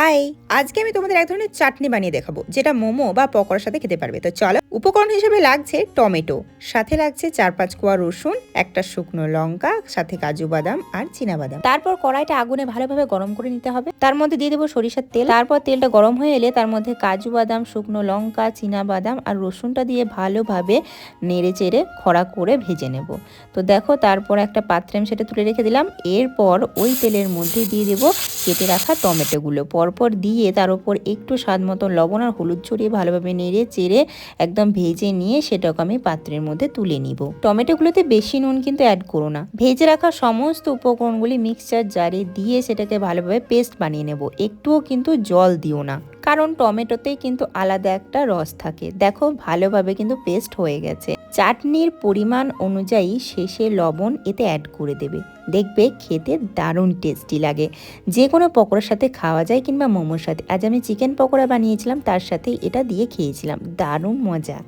High, আজকে আমি তোমাদের এক ধরনের চাটনি বানিয়ে দেখাবো, যেটা মোমো বা পকোড়ার সাথে খেতে পারবে। তো চলো, উপকরণ হিসেবে লাগছে টমেটো, সাথে লাগছে চার পাঁচ কোয়া রসুন, একটা শুকনো লঙ্কা, সাথে কাজু বাদাম আর বাদাম। তারপর কড়াইটা আগুনে ভালোভাবে গরম করে নিতে হবে। তার মধ্যে দিয়ে দেবো সরিষার তেল। তারপর তেলটা গরম হয়ে এলে তার মধ্যে কাজু বাদাম, শুকনো লঙ্কা, চীনা বাদাম আর রসুনটা দিয়ে ভালোভাবে নেড়ে চেড়ে খড়া করে ভেজে নেব। তো দেখো, তারপর একটা পাত্রে আমি সেটা তুলে রেখে দিলাম। এরপর ওই তেলের মধ্যে দিয়ে দেবো কেটে রাখা টমেটোগুলো। পরপর দিয়ে তার উপর একটু স্বাদ মতো লবণ আর হলুদ ছড়িয়ে ভালোভাবে নেড়ে চেড়ে একদম ভেজে নিয়ে সেটাকে আমি পাত্রের মধ্যে তুলে নিব। টমেটোগুলোতে বেশি নুন কিন্তু অ্যাড করো না। ভেজে রাখা সমস্ত উপকরণগুলি মিক্সচার জারে দিয়ে সেটাকে ভালোভাবে পেস্ট বানিয়ে নেব। একটুও কিন্তু জল দিও না। কারণ টমেটোতেই কিন্তু আলাদা একটা রস থাকে। দেখো, ভালোভাবে কিন্তু পেস্ট হয়ে গেছে। চাটনির পরিমাণ অনুযায়ী শেষে লবণ এতে অ্যাড করে দেবে। দেখবে খেতে দারুণ টেস্টি লাগে। যে কোনো পকোড়ার সাথে খাওয়া যায় কিংবা মোমোর সাথে। আজ আমি চিকেন পকোড়া বানিয়েছিলাম, তার সাথে এটা দিয়ে খেয়েছিলাম। দারুণ মজা।